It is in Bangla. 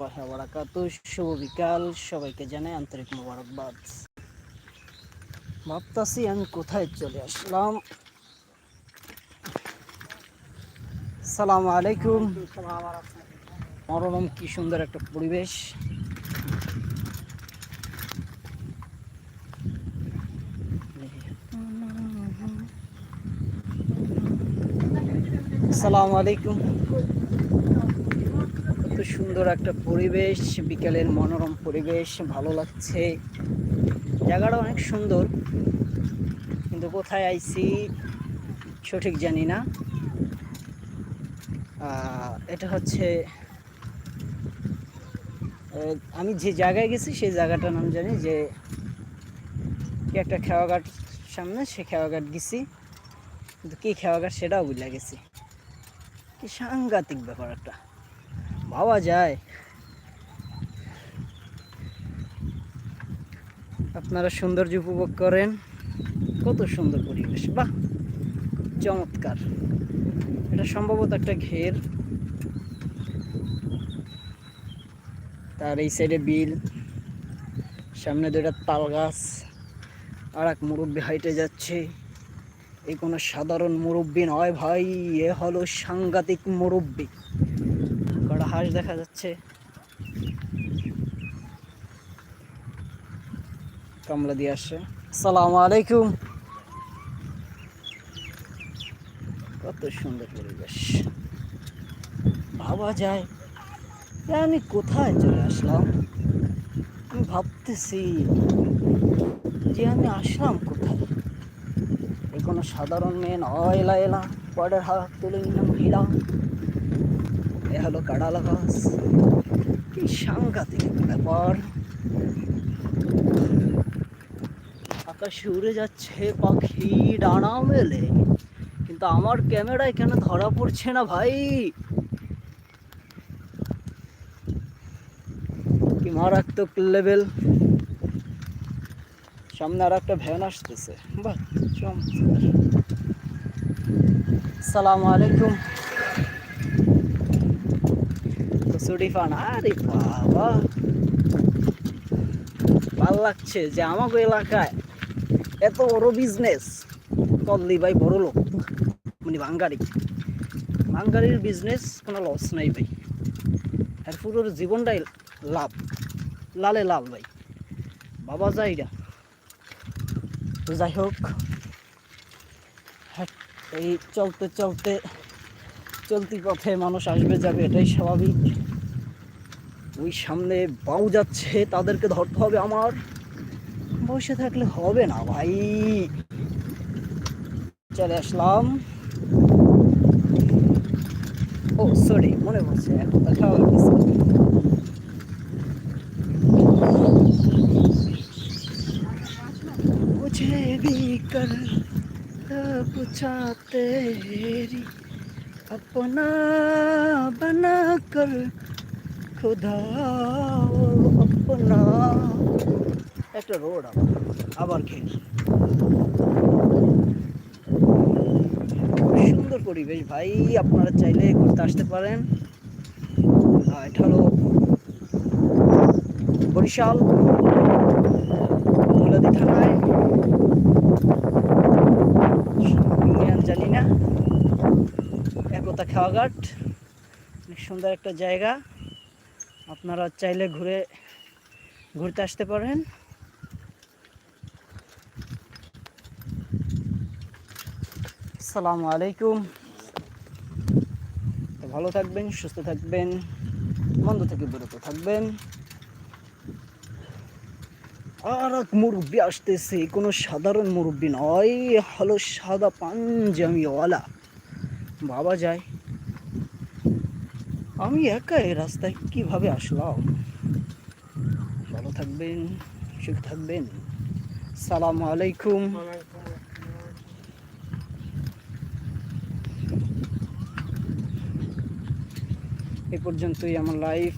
বারাকাত শুভ বিকাল। সবাইকে জানাই আন্তরিক মোবারকবাদ। ভাবতাছি আমি কোথায় চলে আসলাম। সালাম আলাইকুম। মনোরম কি সুন্দর একটা পরিবেশ। আসসালামু আলাইকুম। সুন্দর একটা পরিবেশ, বিকেলের মনোরম পরিবেশ, ভালো লাগছে। জায়গাটা অনেক সুন্দর, কিন্তু কোথায় আইছি সঠিক জানি না। এটা হচ্ছে আমি যে জায়গায় গেছি সেই জায়গাটার নাম জানি যে, কি একটা খেওয়াঘাট সামনে সে খেওয়াঘাট গেছি। কিন্তু কি খেওয়াঘাট সেটাও বুঝলে গেছি। কি সাংঘাতিক ব্যাপার একটা। ভাবা যায়। আপনারা সৌন্দর্য উপভোগ করেন। কত সুন্দর পরিবেশ, বাহ! চমৎকার। এটা সম্ভবত একটা ঘের। তার এই সাইডে বিল, সামনে দুটা তাল গাছ আর এক মুরব্বী হাইটে যাচ্ছে। এই কোনো সাধারণ মুরব্বী নয় ভাই, এ হলো সাংঘাতিক মুরব্বী। হাঁস দেখা যাচ্ছে। কামলা দিয়ে আসছে। সালাম আলাইকুম। কত সুন্দর পরিবেশ। ভাবা যায় আমি কোথায় চলে আসলাম? আমি ভাবতেছি যে আমি আসলাম কোথায়? এ কোনো সাধারণ মেয়ে নয় এলা এলা পরের হাত তুলে নিলাম এ হলো কাড়ালা গাছ কি সাংঘাতিক ব্যাপার। আকাশে উড়ে যাচ্ছে পাখি ডানা মেলে, কিন্তু আমার ক্যামেরায় কেন ধরা পড়ছে না ভাই? কি মারাত্মক লেভেল সামনে আর একটা ভ্যান আসতেছে। বাহ, চমৎকার। সালাম আলাইকুম। পান আরে বাবা। ভালো লাগছে যে আমাকে এলাকায় এত বড় বিজনেস করলি ভাই বড় লোক। মানে বাঙ্গারি বাঙ্গারির বিজনেস কোনো লস নাই ভাই। আর জীবনটাই লাভ। লালে লাল ভাই। বাবা যাইরা তো যাই হোক হ্যাঁ, এই চলতে চলতে চলতি পথে মানুষ আসবে যাবে এটাই স্বাভাবিক। ওই সামনে বাউ যাচ্ছে তাদেরকে ধরতে হবে আমার বসে থাকলে হবে না ভাই চলে আসলাম ও সরি মনে পড়ছে এখন দেখা হয়ে গেছে मुझे भी कर पूछा तेरी अपना बना कर একটা রোড আবার আবার ঘের সুন্দর পরিবেশ ভাই, আপনারা চাইলে ঘুরতে আসতে পারেন। এটা হলো বরিশাল মৌলাদি থানায়। জানি না। একতা খাওয়াঘাট, অনেক সুন্দর একটা জায়গা। আপনারা চাইলে ঘুরে, ঘুরতে আসতে পারেন। আসসালামু আলাইকুম। ভালো থাকবেন, সুস্থ থাকবেন, মন্দ থেকে বিরত থাকবেন। আর এক মুরব্বী আসতেছে, কোনো সাধারণ মুরব্বী নয়, হলো সাদা পাঞ্জামিওয়ালা বাবা যায়। আমি একা এই রাস্তায় কীভাবে আসলাম? ভালো থাকবেন, সুখ থাকবেন। সালাম আলাইকুম। এ পর্যন্তই আমার লাইফ